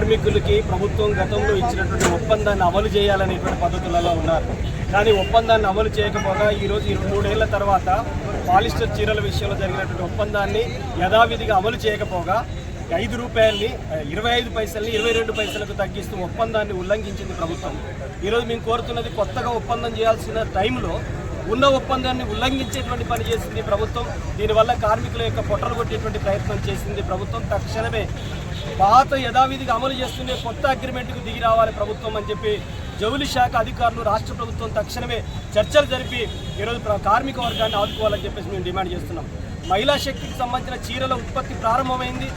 కార్మికులకి ప్రభుత్వం గతంలో ఇచ్చినటువంటి ఒప్పందాన్ని అమలు చేయాలనేటువంటి పద్ధతులలో ఉన్నారు. కానీ ఒప్పందాన్ని అమలు చేయకపోగా ఈరోజు ఇరవై మూడేళ్ళ తర్వాత పాలిస్టర్ చీరల విషయంలో జరిగినటువంటి ఒప్పందాన్ని యథావిధిగా అమలు చేయకపోగా ఐదు రూపాయల్ని ఇరవై ఐదు పైసల్ని ఇరవై రెండు పైసలకు తగ్గిస్తూ ఒప్పందాన్ని ఉల్లంఘించింది ప్రభుత్వం. ఈరోజు మేము కోరుతున్నది కొత్తగా ఒప్పందం చేయాల్సిన టైంలో ఉన్న ఒప్పందాన్ని ఉల్లంఘించేటువంటి పని చేసింది ప్రభుత్వం. దీనివల్ల కార్మికుల యొక్క పొట్టలు కొట్టేటువంటి ప్రయత్నం చేసింది ప్రభుత్వం. తక్షణమే పాత యథావిధిగా అమలు చేస్తుండే కొత్త అగ్రిమెంట్కు దిగి రావాలి ప్రభుత్వం అని చెప్పి జౌలి శాఖ అధికారులు రాష్ట్ర ప్రభుత్వం తక్షణమే చర్చలు జరిపి ఈరోజు కార్మిక వర్గాన్ని ఆదుకోవాలని చెప్పేసి మేము డిమాండ్ చేస్తున్నాం. మహిళా శక్తికి సంబంధించిన చీరల ఉత్పత్తి ప్రారంభమైంది.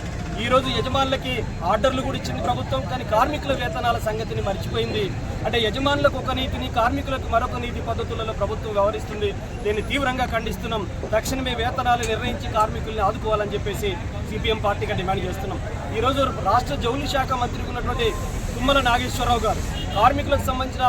ఈ రోజు యజమానులకి ఆర్డర్లు కూడా ఇచ్చింది ప్రభుత్వం కానీ కార్మికుల వేతనాల సంగతిని మర్చిపోయింది. అంటే యజమానులకు ఒక నీతిని కార్మికులకు మరొక నీతి పద్ధతులలో ప్రభుత్వం వ్యవహరిస్తుంది. దీన్ని తీవ్రంగా ఖండిస్తున్నాం. తక్షణమే వేతనాలు నిర్ణయించి కార్మికుల్ని ఆదుకోవాలని చెప్పేసి సిపిఎం పార్టీగా డిమాండ్ చేస్తున్నాం. ఈరోజు రాష్ట్ర జౌలి శాఖ మంత్రికి ఉన్నటువంటి తుమ్మల నాగేశ్వరరావు గారు కార్మికులకు సంబంధించిన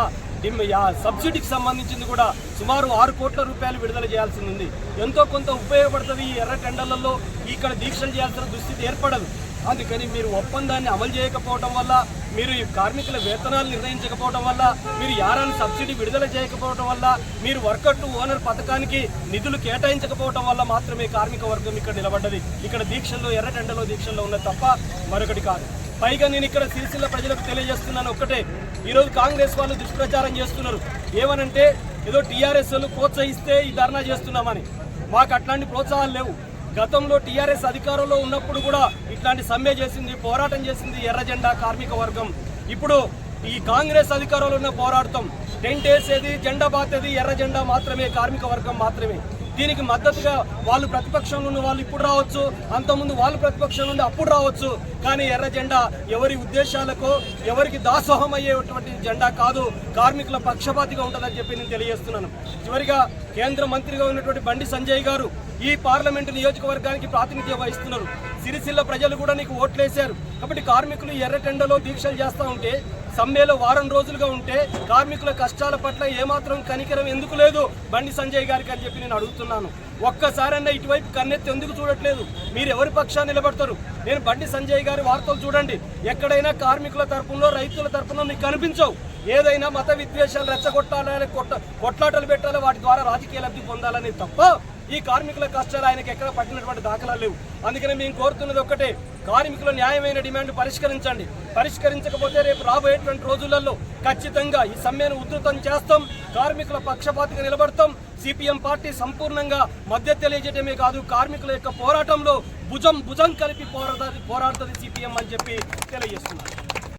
సబ్సిడీకి సంబంధించింది కూడా సుమారు ఆరు కోట్ల రూపాయలు విడుదల చేయాల్సి ఉంది. ఎంతో కొంత ఉపయోగపడుతుంది ఈ ఎర్ర టెండర్లలో. ఇక్కడ దీక్షలు చేయాల్సిన దుస్థితి ఏర్పడదు. అందుకని మీరు ఒప్పందాన్ని అమలు చేయకపోవడం వల్ల మీరు ఈ కార్మికుల వేతనాలు నిర్ణయించకపోవడం వల్ల మీరు యారాన్ని సబ్సిడీ విడుదల చేయకపోవడం వల్ల మీరు వర్కర్ టు ఓనర్ పథకానికి నిధులు కేటాయించకపోవడం వల్ల మాత్రమే కార్మిక వర్గం ఇక్కడ నిలబడ్డది. ఇక్కడ దీక్షల్లో ఎర్ర టెండర్లో దీక్షల్లో ఉన్నది తప్ప మరొకటి కాదు. పైగా నేను ఇక్కడ సిరిసిల్ల ప్రజలకు తెలియజేస్తున్నాను ఒక్కటే. ఈరోజు కాంగ్రెస్ వాళ్ళు దుష్ప్రచారం చేస్తున్నారు. ఏమనంటే ఏదో టీఆర్ఎస్ వాళ్ళు ప్రోత్సహిస్తే ఈ ధర్నా చేస్తున్నామని. మాకు అట్లాంటి ప్రోత్సాహాలు లేవు. గతంలో టీఆర్ఎస్ అధికారంలో ఉన్నప్పుడు కూడా ఇట్లాంటి సమ్మె చేసింది పోరాటం చేసింది ఎర్ర జెండా కార్మిక వర్గం. ఇప్పుడు ఈ కాంగ్రెస్ అధికారంలో ఉన్న పోరాడతాం టెంట్ వేసేది జెండా బాతేది ఎర్ర జెండా మాత్రమే కార్మిక వర్గం మాత్రమే. దీనికి మద్దతుగా వాళ్ళు ప్రతిపక్షంలో ఉన్న వాళ్ళు ఇప్పుడు రావచ్చు అంతకుముందు వాళ్ళు ప్రతిపక్షం నుండి అప్పుడు రావచ్చు. కానీ ఎర్ర జెండా ఎవరి ఉద్దేశాలకు ఎవరికి దాసోహం అయ్యేటువంటి జెండా కాదు. కార్మికుల పక్షపాతిగా ఉంటుందని చెప్పి నేను తెలియజేస్తున్నాను. చివరిగా కేంద్ర మంత్రిగా ఉన్నటువంటి బండి సంజయ్ గారు ఈ పార్లమెంటు నియోజకవర్గానికి ప్రాతినిధ్యం వహిస్తున్నారు. సిరిసిల్ల ప్రజలు కూడా నీకు ఓట్లేశారు. కాబట్టి కార్మికులు ఎర్రటెండలో దీక్షలు చేస్తూ ఉంటే సమ్మెలో వారం రోజులుగా ఉంటే కార్మికుల కష్టాల పట్ల ఏమాత్రం కనికరం ఎందుకు లేదు? బండి సంజయ్ గారికి అని చెప్పి నేను అడుగుతున్నాను. ఒక్కసారన్నా ఇటువైపు కన్నెత్తి ఎందుకు చూడట్లేదు? మీరు ఎవరి పక్షాన్ని నిలబడతారు? నేను బండి సంజయ్ గారి వార్తలు చూడండి. ఎక్కడైనా కార్మికుల తరపునో రైతుల తరపునో మీకు కనిపించవు. ఏదైనా మత విద్వేషాలు రెచ్చగొట్టాలని కొట్ట కొట్లాటలు పెట్టాలి వాటి ద్వారా రాజకీయ లబ్ధి పొందాలని తప్ప ఈ కార్మికుల కష్టాలు ఆయనకి ఎక్కడ పట్టినటువంటి దాఖలాలు లేవు. అందుకని మేము కోరుతున్నది ఒక్కటే కార్మికుల న్యాయమైన డిమాండ్ పరిష్కరించండి. పరిష్కరించకపోతే రేపు రాబోయేటువంటి రోజులలో ఖచ్చితంగా ఈ సమ్మెను ఉధృతం చేస్తాం కార్మికుల పక్షపాతిగా నిలబడతాం సిపిఎం పార్టీ సంపూర్ణంగా మద్దతు తెలియజేయటమే కాదు కార్మికుల యొక్క పోరాటంలో భుజం భుజం కలిపి పోరాడుతుంది పోరాడుతుంది సిపిఎం అని చెప్పి తెలియజేస్తున్నారు